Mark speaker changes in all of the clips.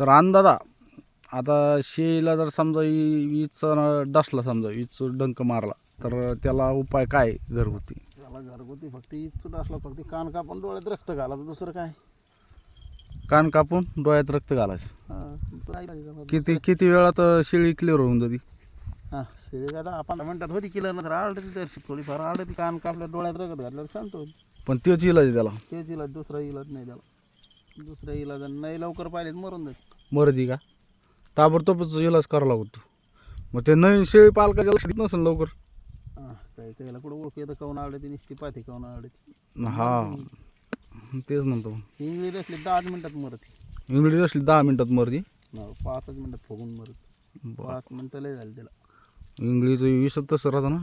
Speaker 1: तर अंदाजा आता शेळीला जर समजा इ- वीजचा डसला समजा वीज डंक मारला तर त्याला उपाय काय घरगुती?
Speaker 2: त्याला घरगुती फक्त इचूट असला फक्त कान कापून डोळ्यात रक्त घालायचं दुसरं काय?
Speaker 1: कान कापून डोळ्यात रक्त घालायचं?
Speaker 2: हा?
Speaker 1: किती किती वेळात शेळी क्लिअर होऊन जाते?
Speaker 2: हा शेळी काय पंधरा मिनिटात होती किलो नंतर आळती तर थोडीफार आळती कान कापल्या डोळ्यात रगत घातल्यावर होती
Speaker 1: पण तेच इलाज आहे त्याला.
Speaker 2: तेच इलाज दुसरा इलाज नाही त्याला. दुसरा इलाज नाही लवकर पाहिले तर मरून जाईल.
Speaker 1: मरदी का? ताबडतोबच इलाज करावा लागतो मग ते नवीन शेळी पालकाच्या लक्षात येत नसेल लवकर.
Speaker 2: हा काही काहीला कुठं ओळखू येतं काऊन आवडते निसती पाती काऊन आवडते
Speaker 1: हा तेच म्हणतो.
Speaker 2: इंग्लिश असली दहाच मिनिटात मरते.
Speaker 1: इंग्लिश असली दहा मिनिटात मरदी
Speaker 2: हो, पाचच मिनिटात फुगून मरत. पाच मिनिटं लय झाली तिला.
Speaker 1: इंग्लिश विषय तसं राहतं ना.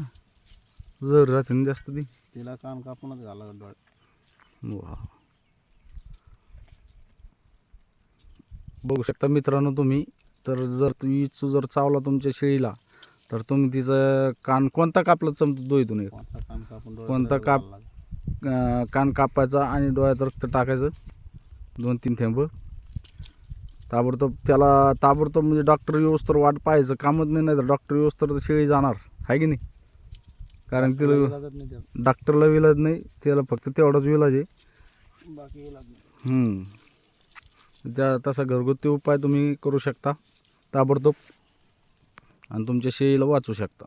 Speaker 1: जर राहते ना जास्त ती.
Speaker 2: तिला कान कापूनच घाला डोळ्यात.
Speaker 1: वा. बघू शकता मित्रांनो तुम्ही. तर जर विचू जर चावला तुमच्या शेळीला तर तुम्ही तिचं कान कोणता कापला चमतो दोईतून एक?
Speaker 2: कोणता
Speaker 1: काप- कान कापायचा आणि डोळ्यात रक्त टाकायचं. दोन तीन थेंब. ताबडतोब त्याला ताबडतोब म्हणजे डॉक्टर व्यवस्थित वाट पाहायचं. कामच नाही नाही तर डॉक्टर व्यवस्थित तर शेळी जाणार. आहे की नाही? कारण तिला डॉक्टरला विलाज नाही. त्याला फक्त तेवढाच विलाज आहे.
Speaker 2: बाकी.
Speaker 1: त्या तसा घरगुती उपाय तुम्ही करू शकता. ताबडतोब. आणि तुमच्या शेळीला वाचू शकता.